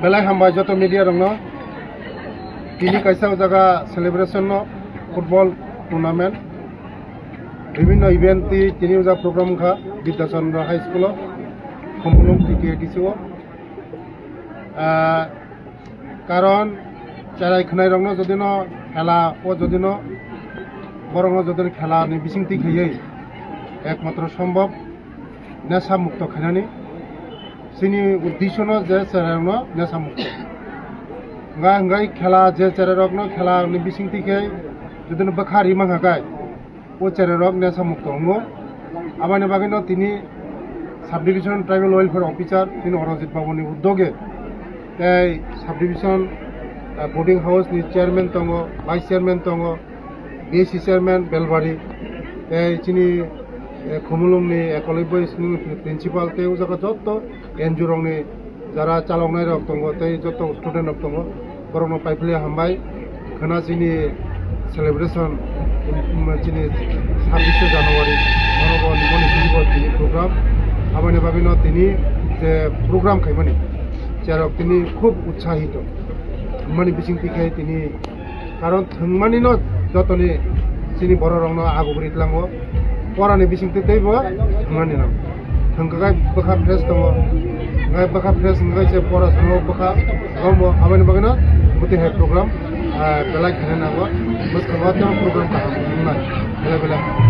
বেলাই হামবাই যত মিডিয়া দङ তিনি কাইসা জায়গা সেলিব্রেশন ফুটবল টুর্নামেন্ট বিভিন্ন ইভেন্ট তিনি উজা প্রোগ্রাম খা বিদ্যাচন্দ্র হাই স্কুল সম্পূর্ণ টিকে দিছো কারণ চারাই খানাই রং যদি খেলা ও যদি বরং যদি খেলা নি বিসিংতি খেয়ে একমাত্র সম্ভব নেশা মুক্ত খাইনানি sini udishono je sererno ne samukto nga ngai khela je sererokno khela ni bisingti ke jodin bakhari manga kai o sererok ne samukto ngo amane bagino tini subdivision tribal welfare officer তিনি অরজিৎ বাবুনি উদ্যোগে তাই subdivision boarding house নি chairman দङ vice chairman দङ DAC chairman Belbari তাই চিনি खुमुलुंनि एकलब्य स्कुलनि प्रिन्सिपाल ते उजाखा जत्त एनजुरंनि যারা চালকনাই রক দङ তৈ যত স্টুডেন্ট রক দङ বরংনো পাইপলে হামবাই খোনা যিনি সেলিব্রেশন যিনি ছাব্বিশে জানুয়ারি মনোব নিবনি দিবস যিনি প্রোগ্রাম আমানে ভাবিন তিনি যে প্রোগ্রাম খাইমানি যারক তিনি খুব উৎসাহিত। মানে বিচিং পিখাই তিনি, কারণ থংমানিন যতনি যিনি বড় রংন আগুবরিত লাঙ্গ পরানি বিচিং তেইব থংমানি নাম থংকাই বখা fresh ngai baka fres ngai se pora suno baka gomo abani bagana buti hai program belai khane na go bus khawat program ka ngai bela bela